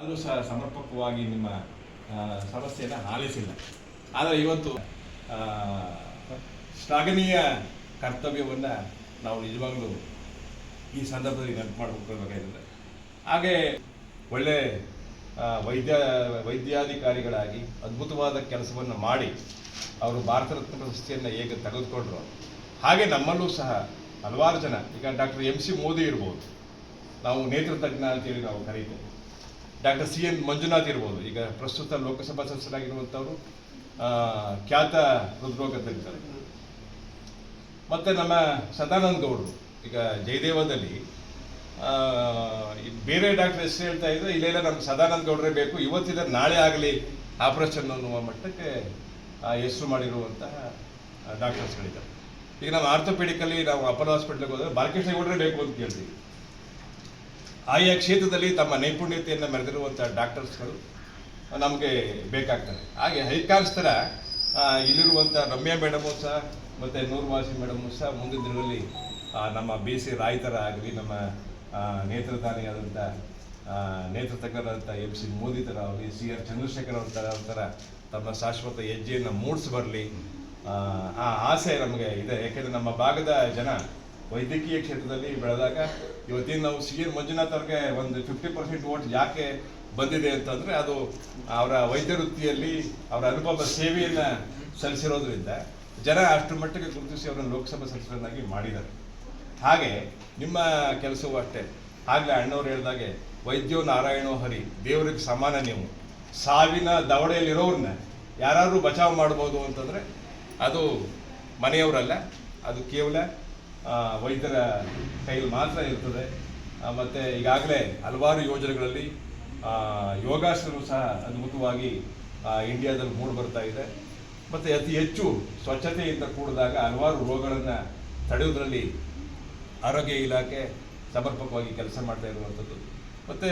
ಆದರೂ ಸಹ ಸಮರ್ಪಕವಾಗಿ ನಿಮ್ಮ ಸಮಸ್ಯೆಯನ್ನು ಆಲಿಸಿಲ್ಲ. ಆದರೆ ಇವತ್ತು ಶ್ಲಾಘನೀಯ ಕರ್ತವ್ಯವನ್ನು ನಾವು ನಿಜವಾಗ್ಲೂ ಈ ಸಂದರ್ಭದಲ್ಲಿ ನೆನಪು ಮಾಡಿಕೊಳ್ಬೇಕಾಗಿದೆ ಹಾಗೆ ಒಳ್ಳೆ ವೈದ್ಯ, ವೈದ್ಯಾಧಿಕಾರಿಗಳಾಗಿ ಅದ್ಭುತವಾದ ಕೆಲಸವನ್ನು ಮಾಡಿ ಅವರು ಭಾರತ ರತ್ನ ಪ್ರಶಸ್ತಿಯನ್ನು ಹೇಗೆ ತೆಗೆದುಕೊಂಡ್ರು. ಹಾಗೆ ನಮ್ಮಲ್ಲೂ ಸಹ ಹಲವಾರು ಜನ, ಈಗ ಡಾಕ್ಟರ್ ಎಂ ಸಿ ಮೋದಿ ಇರ್ಬೋದು. ನಾವು ನೇತ್ರ ತಜ್ಞ ಅಂತೇಳಿ ನಾವು ಕರೀತೇವೆ. ಡಾಕ್ಟರ್ ಸಿ ಎನ್ ಮಂಜುನಾಥ್ ಇರ್ಬೋದು. ಈಗ ಪ್ರಸ್ತುತ ಲೋಕಸಭಾ ಸದಸ್ಯರಾಗಿರುವಂಥವರು ಖ್ಯಾತ ಹೃದ್ರೋಗ ತಜ್ಞರು. ಮತ್ತು ನಮ್ಮ ಸದಾನಂದ ಗೌಡರು, ಈಗ ಜಯದೇವದಲ್ಲಿ ಬೇರೆ ಡಾಕ್ಟರ್ ಹೆಸರು ಹೇಳ್ತಾ ಇದ್ರೆ ಇಲ್ಲೆಲ್ಲ ನಮ್ಗೆ ಸದಾನಂದ ಗೌಡರೇ ಬೇಕು, ಇವತ್ತಿದ್ರೆ ನಾಳೆ ಆಗಲಿ ಆಪರೇಷನ್ ಅನ್ನುವ ಮಟ್ಟಕ್ಕೆ ಹೆಸರು ಮಾಡಿರುವಂತಹ ಡಾಕ್ಟರ್ಸ್ಗಳಿದ್ದಾರೆ. ಈಗ ನಾವು ಆರ್ಥೋಪೆಡಿಕಲ್ಲಿ ನಾವು ಅಪೋಲೋ ಹಾಸ್ಪಿಟ್ಲಿಗೆ ಹೋದರೆ ಬಾಲಕೃಷ್ಣ ಗೌಡರೇ ಬೇಕು ಅಂತ ಕೇಳ್ತೀವಿ. ಆಯಾ ಕ್ಷೇತ್ರದಲ್ಲಿ ತಮ್ಮ ನೈಪುಣ್ಯತೆಯನ್ನು ಮೆರೆದಿರುವಂಥ ಡಾಕ್ಟರ್ಸ್ಗಳು ನಮಗೆ ಬೇಕಾಗ್ತಾರೆ ಹಾಗೆ ಹೈಕಾನ್ಸ್ ಥರ ಇಲ್ಲಿರುವಂಥ ರಮ್ಯಾ ಮೇಡಮು ಸಹ, ಮತ್ತು ನೂರ್ವಾಸಿ ಮೇಡಮು ಸಹ ಮುಂದಿನ ದಿನದಲ್ಲಿ ನಮ್ಮ ಬಿ ಸಿ ರಾಯ್ ಥರ ಆಗಲಿ, ನಮ್ಮ ನೇತ್ರಧಾನಿಯಾದಂಥ ನೇತ್ರ ತಜ್ಞರಾದಂಥ ಎಂ ಸಿ ಮೋದಿ ಥರ ಆಗಲಿ, ಸಿ ಆರ್ ಚಂದ್ರಶೇಖರ್ ಅವ್ರ ಥರ ತಮ್ಮ ಶಾಶ್ವತ ಹೆಜ್ಜೆಯನ್ನು ಮೂಡಿಸಿ ಬರಲಿ. ಆ ಆಸೆ ನಮಗೆ ಇದೆ. ಯಾಕೆಂದರೆ ನಮ್ಮ ಭಾಗದ ಜನ ವೈದ್ಯಕೀಯ ಕ್ಷೇತ್ರದಲ್ಲಿ ಬೆಳೆದಾಗ ಇವತ್ತಿನ ನಾವು ಸಿ ಎನ್ ಮಂಜುನಾಥ್ ಅವ್ರಿಗೆ ಒಂದು ಫಿಫ್ಟಿ ಪರ್ಸೆಂಟ್ ವೋಟ್ ಯಾಕೆ ಬಂದಿದೆ ಅಂತಂದರೆ ಅದು ಅವರ ವೈದ್ಯ ವೃತ್ತಿಯಲ್ಲಿ ಅವರ ಅನುಭವ ಸೇವೆಯನ್ನು ಸಲ್ಲಿಸಿರೋದ್ರಿಂದ ಜನ ಅಷ್ಟು ಮಟ್ಟಿಗೆ ಗುರುತಿಸಿ ಅವರನ್ನು ಲೋಕಸಭಾ ಸದಸ್ಯರನ್ನಾಗಿ ಮಾಡಿದ್ದಾರೆ. ಹಾಗೆ ನಿಮ್ಮ ಕೆಲಸವೂ ಅಷ್ಟೇ. ಆಗಲೇ ಅಣ್ಣವ್ರು ಹೇಳಿದಾಗೆ, ವೈದ್ಯೋ ನಾರಾಯಣೋ ಹರಿ, ದೇವರಿಗೆ ಸಮಾನ ನೀವು. ಸಾವಿನ ದವಡೆಯಲ್ಲಿರೋರನ್ನ ಯಾರಾದ್ರೂ ಬಚಾವ್ ಮಾಡ್ಬೋದು ಅಂತಂದರೆ ಅದು ಮನೆಯವರಲ್ಲ, ಅದು ಕೇವಲ ವೈದ್ಯರ ಕೈಯಲ್ಲಿ ಮಾತ್ರ ಇರ್ತದೆ. ಮತ್ತು ಈಗಾಗಲೇ ಹಲವಾರು ಯೋಜನೆಗಳಲ್ಲಿ ಯೋಗಾಸನವು ಸಹ ಅದ್ಭುತವಾಗಿ ಇಂಡಿಯಾದಲ್ಲಿ ಮೂಡಿ ಬರ್ತಾ ಇದೆ. ಮತ್ತು ಅತಿ ಹೆಚ್ಚು ಸ್ವಚ್ಛತೆಯಿಂದ ಕೂಡಿದಾಗ ಹಲವಾರು ರೋಗಗಳನ್ನು ತಡೆಯುವುದರಲ್ಲಿ ಆರೋಗ್ಯ ಇಲಾಖೆ ಸಮರ್ಪಕವಾಗಿ ಕೆಲಸ ಮಾಡ್ತಾ ಇರುವಂಥದ್ದು. ಮತ್ತು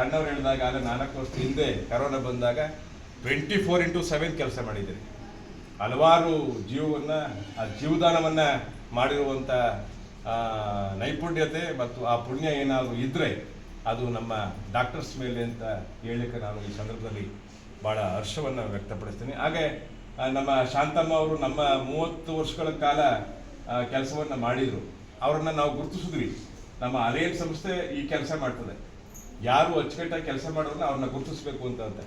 ಅಣ್ಣವ್ರು ಹೇಳಿದಾಗ, ಆಗ ನಾಲ್ಕು ವರ್ಷ ಹಿಂದೆ ಕರೋನಾ ಬಂದಾಗ ಟ್ವೆಂಟಿ ಫೋರ್ ಇಂಟು ಸೆವೆನ್ ಕೆಲಸ ಮಾಡಿದ್ದೀರಿ. ಹಲವಾರು ಜೀವವನ್ನು, ಆ ಜೀವದಾನವನ್ನು ಮಾಡಿರುವಂಥ ನೈಪುಣ್ಯತೆ ಮತ್ತು ಆ ಪುಣ್ಯ ಏನಾದರೂ ಇದ್ದರೆ ಅದು ನಮ್ಮ ಡಾಕ್ಟರ್ಸ್ ಮೇಲೆ ಅಂತ ಹೇಳಲಿಕ್ಕೆ ನಾನು ಈ ಸಂದರ್ಭದಲ್ಲಿ ಭಾಳ ಹರ್ಷವನ್ನು ವ್ಯಕ್ತಪಡಿಸ್ತೀನಿ. ಹಾಗೆ ನಮ್ಮ ಶಾಂತಮ್ಮ ಅವರು ನಮ್ಮ ಮೂವತ್ತು ವರ್ಷಗಳ ಕಾಲ ಕೆಲಸವನ್ನು ಮಾಡಿದರು. ಅವರನ್ನು ನಾವು ಗುರುತಿಸಿದ್ವಿ. ನಮ್ಮ ಅಲೆಯನ್ ಸಂಸ್ಥೆ ಈ ಕೆಲಸ ಮಾಡ್ತದೆ. ಯಾರು ಅಚ್ಚುಕಟ್ಟಾಗಿ ಕೆಲಸ ಮಾಡೋರನ್ನ ಅವ್ರನ್ನ ಗುರುತಿಸ್ಬೇಕು ಅಂತ.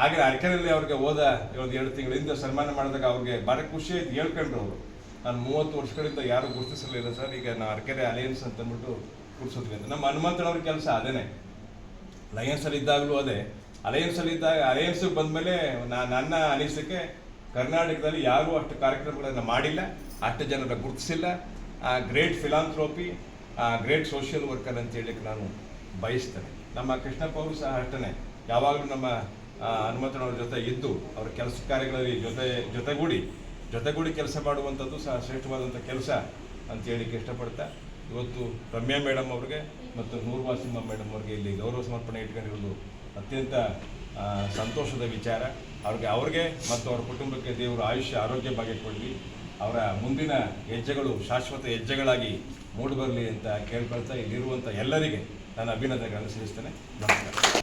ಹಾಗೆ ಅರಕೆರೆಯಲ್ಲಿ ಅವ್ರಿಗೆ ಹೋದ ಒಂದು ಎರಡು ತಿಂಗಳಿಂದ ಸನ್ಮಾನ ಮಾಡಿದಾಗ ಅವ್ರಿಗೆ ಭಾರಿ ಖುಷಿ ಆಯ್ತು. ಹೇಳ್ಕೊಂಡ್ರು ಅವರು. ನಾನು ಮೂವತ್ತು ವರ್ಷಗಳಿಂದ ಯಾರು ಗುರುತಿಸಲಿಲ್ಲ ಸರ್. ಈಗ ನಾ ಅರಕೆರೆ ಅಲಯನ್ಸ್ ಅಂತ ಅಂದ್ಬಿಟ್ಟು ಗುರುತಿಸಿದ್ವಿ ಅಂತ. ನಮ್ಮ ಹನುಮಂತನವ್ರ ಕೆಲಸ ಅದೇನೆ. ಲಯನ್ಸಲ್ಲಿ ಇದ್ದಾಗಲೂ ಅದೇ. ಅಲಯನ್ಸಲ್ಲಿ ಇದ್ದಾಗ ಅಲಯನ್ಸ್ ಬಂದಮೇಲೆ ನನ್ನ ಅನಿಸಿಕೆ ಕರ್ನಾಟಕದಲ್ಲಿ ಯಾರೂ ಅಷ್ಟು ಕಾರ್ಯಕ್ರಮಗಳನ್ನು ಮಾಡಿಲ್ಲ. ಅಷ್ಟು ಜನರ ಗುರುತಿಸಿಲ್ಲ. ಆ ಗ್ರೇಟ್ ಫಿಲಾಂಥ್ರೋಪಿ ಆ ಗ್ರೇಟ್ ಸೋಷಿಯಲ್ ವರ್ಕರ್ ಅಂತ ಹೇಳಲಿಕ್ಕೆ ನಾನು ಬಯಸ್ತೇನೆ. ನಮ್ಮ ಕೃಷ್ಣಪ್ಪ ಅವರು ಸಹ ಅಷ್ಟೇ ಯಾವಾಗಲೂ ನಮ್ಮ ಹನುಮಂತನವ್ರ ಜೊತೆ ಇದ್ದು ಅವರ ಕೆಲಸ ಕಾರ್ಯಗಳಲ್ಲಿ ಜೊತೆ, ಜೊತೆಗೂಡಿ ಜೊತೆಗೂಡಿ ಕೆಲಸ ಮಾಡುವಂಥದ್ದು ಸಹ ಶ್ರೇಷ್ಠವಾದಂಥ ಕೆಲಸ ಅಂತ ಹೇಳಿಕ್ಕೆ ಇಷ್ಟಪಡ್ತಾ, ಇವತ್ತು ರಮ್ಯಾ ಮೇಡಮ್ ಅವ್ರಿಗೆ ಮತ್ತು ನೂರ್ವಾಸಿಂಹ ಮೇಡಮ್ ಅವ್ರಿಗೆ ಇಲ್ಲಿ ಗೌರವ ಸಮರ್ಪಣೆ ಇಟ್ಕೊಂಡಿರೋದು ಅತ್ಯಂತ ಸಂತೋಷದ ವಿಚಾರ. ಅವ್ರಿಗೆ ಅವ್ರಿಗೆ ಮತ್ತು ಅವ್ರ ಕುಟುಂಬಕ್ಕೆ ದೇವರು ಆಯುಷ್ಯ, ಆರೋಗ್ಯ ಭಾಗ್ಯ ಕೊಡಲಿ ಅವರ ಮುಂದಿನ ಹೆಜ್ಜೆಗಳು ಶಾಶ್ವತ ಹೆಜ್ಜೆಗಳಾಗಿ ಮೂಡಿಬರಲಿ ಅಂತ ಕೇಳ್ಕೊಳ್ತಾ ಇಲ್ಲಿರುವಂಥ ಎಲ್ಲರಿಗೆ ನಾನು ಅಭಿನಂದನೆಗಳನ್ನು ಸಲ್ಲಿಸ್ತೇನೆ. ನಮಸ್ಕಾರ.